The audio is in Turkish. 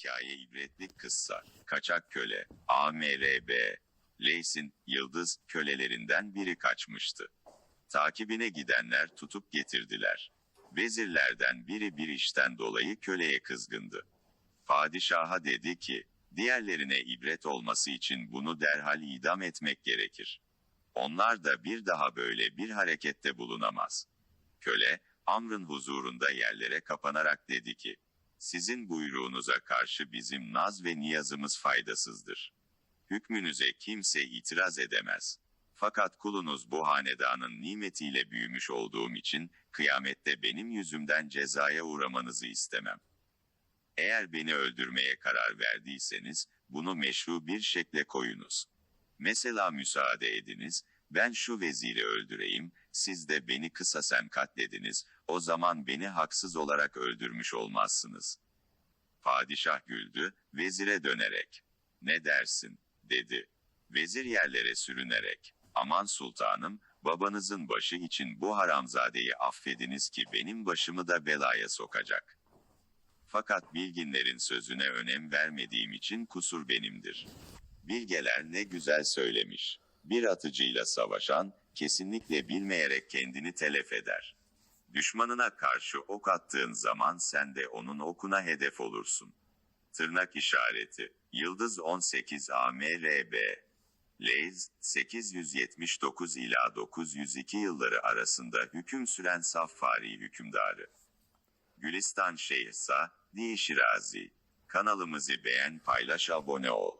hikaye ibretli kıssa. Kaçak köle. AMRB. Leys'in Yıldız kölelerinden biri kaçmıştı. Takibine gidenler tutup getirdiler. Vezirlerden biri bir işten dolayı köleye kızgındı. Padişaha dedi ki, diğerlerine ibret olması için bunu derhal idam etmek gerekir. Onlar da bir daha böyle bir harekette bulunamaz. Köle, Amr'ın huzurunda yerlere kapanarak dedi ki, sizin buyruğunuza karşı bizim naz ve niyazımız faydasızdır. Hükmünüze kimse itiraz edemez. Fakat kulunuz bu hanedanın nimetiyle büyümüş olduğum için, kıyamette benim yüzümden cezaya uğramanızı istemem. Eğer beni öldürmeye karar verdiyseniz, bunu meşru bir şekle koyunuz. Mesela müsaade ediniz, ben şu veziri öldüreyim, siz de beni kısasen katlediniz, o zaman beni haksız olarak öldürmüş olmazsınız. Padişah güldü, vezire dönerek, ne dersin, dedi. Vezir yerlere sürünerek, aman sultanım, babanızın başı için bu haramzadeyi affediniz ki benim başımı da belaya sokacak. Fakat bilginlerin sözüne önem vermediğim için kusur benimdir. Bilgeler ne güzel söylemiş. Bir atıcıyla savaşan, kesinlikle bilmeyerek kendini telef eder. Düşmanına karşı ok attığın zaman sen de onun okuna hedef olursun. Tırnak işareti. Yıldız 18 AMRB. Leyz, 879 ila 902 yılları arasında hüküm süren Saffari hükümdarı. Gülistan Şeyhsa, Di Şirazi. Kanalımızı beğen, paylaş, abone ol.